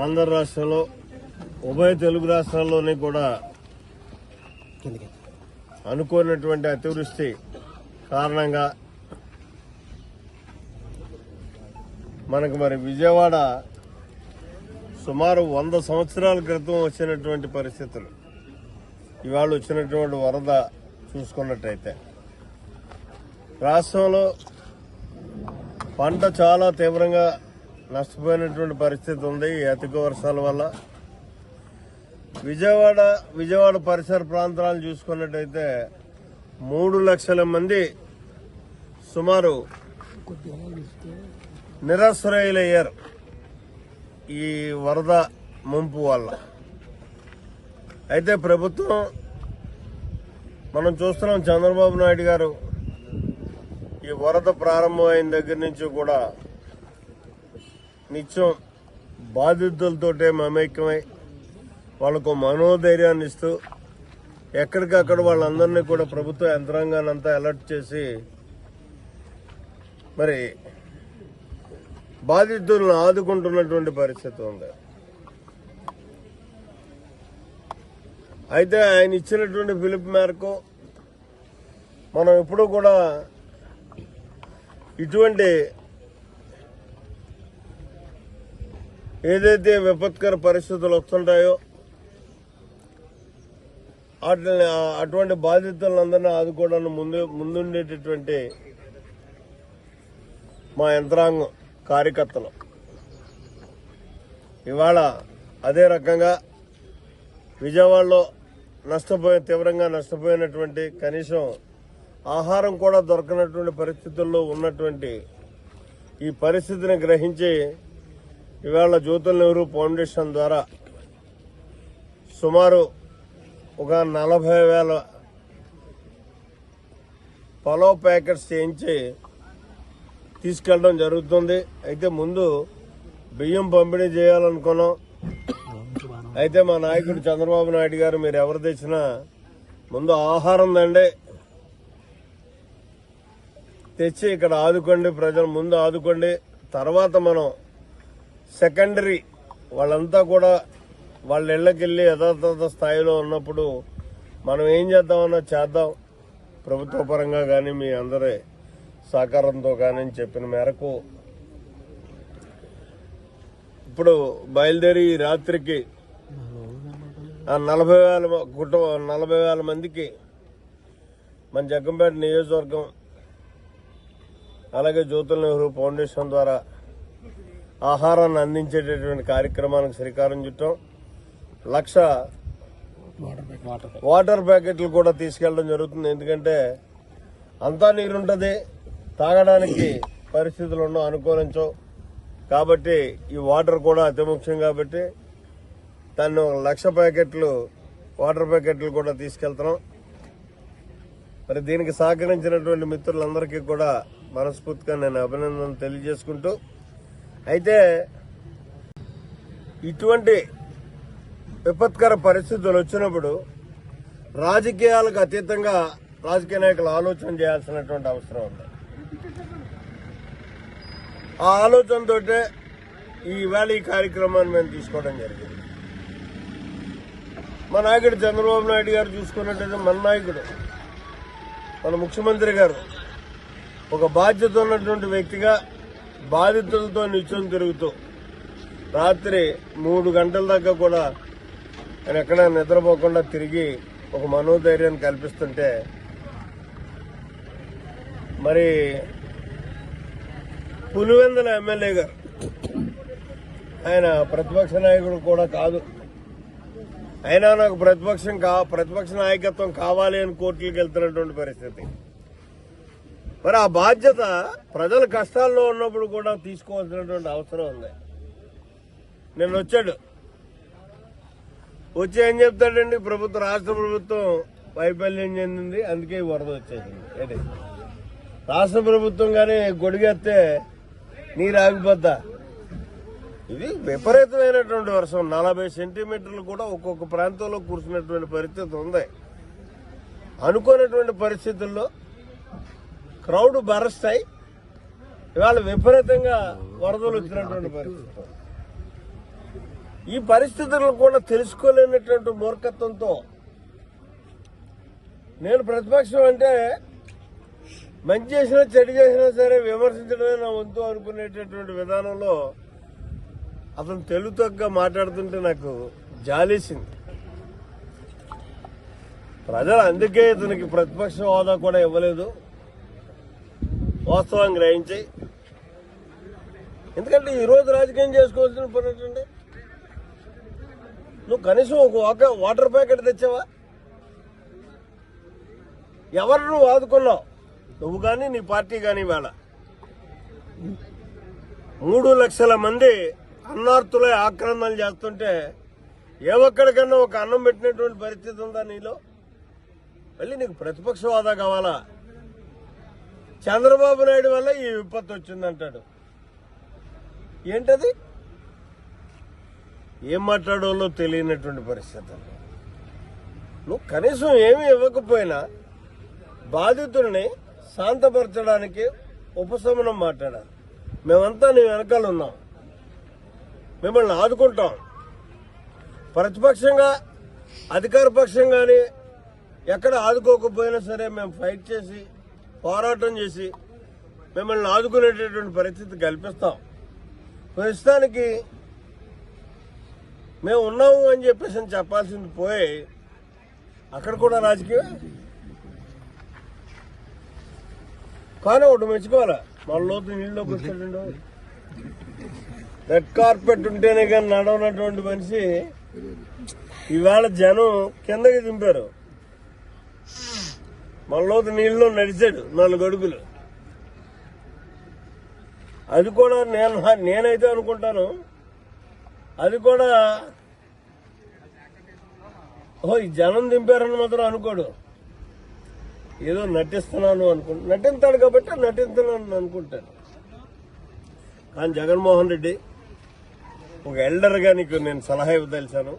ఆంధ్ర రాష్ట్రంలో ఉభయ తెలుగు రాష్ట్రాల్లోని కూడా అనుకోనటువంటి అతివృష్టి కారణంగా మనకు మరి విజయవాడ సుమారు వంద సంవత్సరాల క్రితం వచ్చినటువంటి పరిస్థితులు. ఇవాళ వచ్చినటువంటి వరద చూసుకున్నట్టయితే. రాష్ట్రంలో పంట చాలా తీవ్రంగా నష్టపోయినటువంటి పరిస్థితి ఉంది ఈ అధిక వర్షాల వల్ల. విజయవాడ విజయవాడ పరిసర ప్రాంతాలను చూసుకున్నట్టయితే మూడు లక్షల మంది సుమారు నిరాశ్రయులయ్యారు ఈ వరద ముంపు వల్ల. అయితే ప్రభుత్వం మనం చూస్తున్నాం చంద్రబాబు నాయుడు గారు ఈ వరద ప్రారంభమైన దగ్గర నుంచి కూడా నిత్యం బాధితులతోటే మమైక్యమై వాళ్ళకు మనోధైర్యాన్ని ఇస్తూ ఎక్కడికక్కడ వాళ్ళందరినీ కూడా ప్రభుత్వ యంత్రాంగాన్ని అంతా అలర్ట్ చేసి మరి బాధితులను ఆదుకుంటున్నటువంటి పరిస్థితి ఉంది. అయితే ఆయన ఇచ్చినటువంటి పిలుపు మేరకు మనం ఎప్పుడూ కూడా ఇటువంటి ఏదైతే విపత్కర పరిస్థితులు వస్తుంటాయో వాటిని అటువంటి బాధితులందరినీ ఆదుకోవడానికి ముందు ముందుండేటటువంటి మా యంత్రాంగం కార్యకర్తలు. ఇవాళ అదే రకంగా విజయవాడలో నష్టపోయిన తీవ్రంగా నష్టపోయినటువంటి కనీసం ఆహారం కూడా దొరకనటువంటి పరిస్థితుల్లో ఉన్నటువంటి ఈ పరిస్థితిని గ్రహించి ఇవాళ జ్యోతుల నెహ్రూ ఫౌండేషన్ ద్వారా సుమారు ఒక నలభై వేల పలో ప్యాకెట్స్ చేయించి తీసుకెళ్ళడం జరుగుతుంది. అయితే ముందు బియ్యం పంపిణీ చేయాలనుకున్నాం. అయితే మా నాయకుడు చంద్రబాబు నాయుడు గారు మీరు ఎవరు తెచ్చినా ముందు ఆహారం దండే. తెచ్చి ఇక్కడ ఆదుకోండి ప్రజలు ముందు ఆదుకోండి. తర్వాత మనం సెకండరీ వాళ్ళంతా కూడా వాళ్ళ ఇళ్ళకి వెళ్ళి యథాతథ స్థాయిలో ఉన్నప్పుడు మనం ఏం చేద్దామన్నా చేద్దాం. ప్రభుత్వ పరంగా కానీ మీ అందరి సహకారంతో కానీ చెప్పిన మేరకు ఇప్పుడు బయలుదేరి రాత్రికి నలభై వేల కుటుంబ నలభై వేల మందికి మన జగ్గంపేట నియోజకవర్గం అలాగే జ్యోతుల నెహ్రూ ఫౌండేషన్ ద్వారా ఆహారాన్ని అందించేటటువంటి కార్యక్రమానికి శ్రీకారం చుట్టాం. లక్ష వాటర్ ప్యాకెట్లు కూడా తీసుకెళ్ళడం జరుగుతుంది. ఎందుకంటే అంతా నీరుంటుంది తాగడానికి పరిస్థితులు ఉండవు అనుకూలించవు. కాబట్టి ఈ వాటర్ కూడా అతి ముఖ్యం కాబట్టి దాన్ని ఒక లక్ష ప్యాకెట్లు వాటర్ ప్యాకెట్లు కూడా తీసుకెళ్తున్నాం. మరి దీనికి సహకరించినటువంటి మిత్రులందరికీ కూడా మనస్ఫూర్తిగా నేను అభినందనలు తెలియజేసుకుంటూ అయితే ఇటువంటి విపత్కర పరిస్థితులు వచ్చినప్పుడు రాజకీయాలకు అతీతంగా రాజకీయ నాయకులు ఆలోచన చేయాల్సినటువంటి అవసరం ఉంది. ఆ ఆలోచనతో ఈ ఈ కార్యక్రమాన్ని మేము తీసుకోవడం జరిగింది. మా నాయకుడు చంద్రబాబు నాయుడు గారు చూసుకున్నట్టయితే మన నాయకుడు మన ముఖ్యమంత్రి గారు ఒక బాధ్యత ఉన్నటువంటి వ్యక్తిగా బాధితులతో నిత్యం తిరుగుతూ రాత్రి మూడు గంటల దాకా కూడా ఆయన ఎక్కడ నిద్రపోకుండా తిరిగి ఒక మనోధైర్యాన్ని కల్పిస్తుంటే మరి పులివెందుల ఎమ్మెల్యే గారు ఆయన ప్రతిపక్ష నాయకుడు కూడా కాదు. అయినా నాకు ప్రతిపక్షం కా ప్రతిపక్ష నాయకత్వం కావాలి అని కోర్టులకు వెళ్తున్నటువంటి పరిస్థితి. మరి ఆ బాధ్యత ప్రజల కష్టాల్లో ఉన్నప్పుడు కూడా తీసుకోవాల్సినటువంటి అవసరం ఉంది. నిన్న వచ్చాడు. వచ్చి ఏం చెప్తాడండి? ప్రభుత్వ రాష్ట్ర ప్రభుత్వం వైఫల్యం చెందింది. అందుకే వరద వచ్చేసింది. అదే రాష్ట్ర ప్రభుత్వం కానీ గొడిగెత్తే నీరు ఆగిపోద్దా? ఇది విపరీతమైనటువంటి వర్షం. నలభై సెంటీమీటర్లు కూడా ఒక్కొక్క ప్రాంతంలో కురిసినటువంటి పరిస్థితి ఉంది. అనుకోనటువంటి పరిస్థితుల్లో క్రౌడ్ బరస్తాయి. ఇవాళ విపరీతంగా వరదలు వచ్చినటువంటి పరిస్థితి. ఈ పరిస్థితులను కూడా తెలుసుకోలేనటువంటి మూర్ఖత్వంతో నేను ప్రతిపక్షం అంటే మంచి చేసినా చెడు చేసినా సరే విమర్శించడమే నా వంతు అనుకునేటటువంటి విధానంలో అతను తెలుగు తగ్గ మాట్లాడుతుంటే నాకు జాలేసింది. ప్రజలు అందుకే ఇతనికి ప్రతిపక్ష హోదా కూడా ఇవ్వలేదు. వాస్తవం గ్రహించి. ఎందుకంటే ఈరోజు రాజకీయం చేసుకోవాల్సిన పని ఏంటండి నువ్వు కనీసం ఒక వాటర్ ప్యాకెట్ తెచ్చావా? ఎవరు నువ్వు ఆదుకున్నావు? నువ్వు కానీ నీ పార్టీ కానీ వేళ. మూడు లక్షల మంది అన్నార్థులై ఆక్రమణలు చేస్తుంటే ఏ ఒక్కడికన్నా ఒక అన్నం పెట్టినటువంటి పరిస్థితి ఉందా నీలో? మళ్ళీ నీకు ప్రతిపక్ష హోదా కావాలా? చంద్రబాబు నాయుడు వల్ల ఈ విపత్తు వచ్చిందంటాడు. ఏంటది? ఏం మాట్లాడాలో తెలియనటువంటి పరిస్థితి. నువ్వు కనీసం ఏమీ ఇవ్వకపోయినా బాధితుల్ని శాంతపరచడానికి ఉపశమనం మాట్లాడాలి. మేమంతా నీ వెనకాల ఉన్నాం. మిమ్మల్ని ఆదుకుంటాం. ప్రతిపక్షంగా అధికార పక్షం కానీ ఎక్కడ ఆదుకోకపోయినా సరే మేము ఫైట్ చేసి పోరాటం చేసి మిమ్మల్ని ఆదుకునేటటువంటి పరిస్థితి కల్పిస్తాం. ప్రస్తుతానికి మేము ఉన్నాము అని చెప్పేసి చెప్పాల్సింది పోయి అక్కడ కూడా రాజకీయం? కానీ ఒకటి మెచ్చుకోవాలా? మన లోతు నీళ్ళలోకి వచ్చాడు రెడ్ కార్పెట్ ఉంటేనే కానీ నడవనటువంటి మనిషి. ఈవేళ జనం కిందకి దింపారు. మన నీళ్ళు నీళ్ళలో నడిచాడు నాలుగు అడుగులు. అది కూడా నేను నేనైతే అనుకుంటాను. అది కూడా ఓ ఈ జనం దింపారని మాత్రం అనుకోడు. ఏదో నటిస్తున్నాను అనుకు నటిస్తాడు కాబట్టి నటిస్తున్నాను అనుకుంటాను. కానీ జగన్మోహన్ రెడ్డి ఒక ఎల్డర్గా నీకు నేను సలహా ఇవ్వదలిచాను.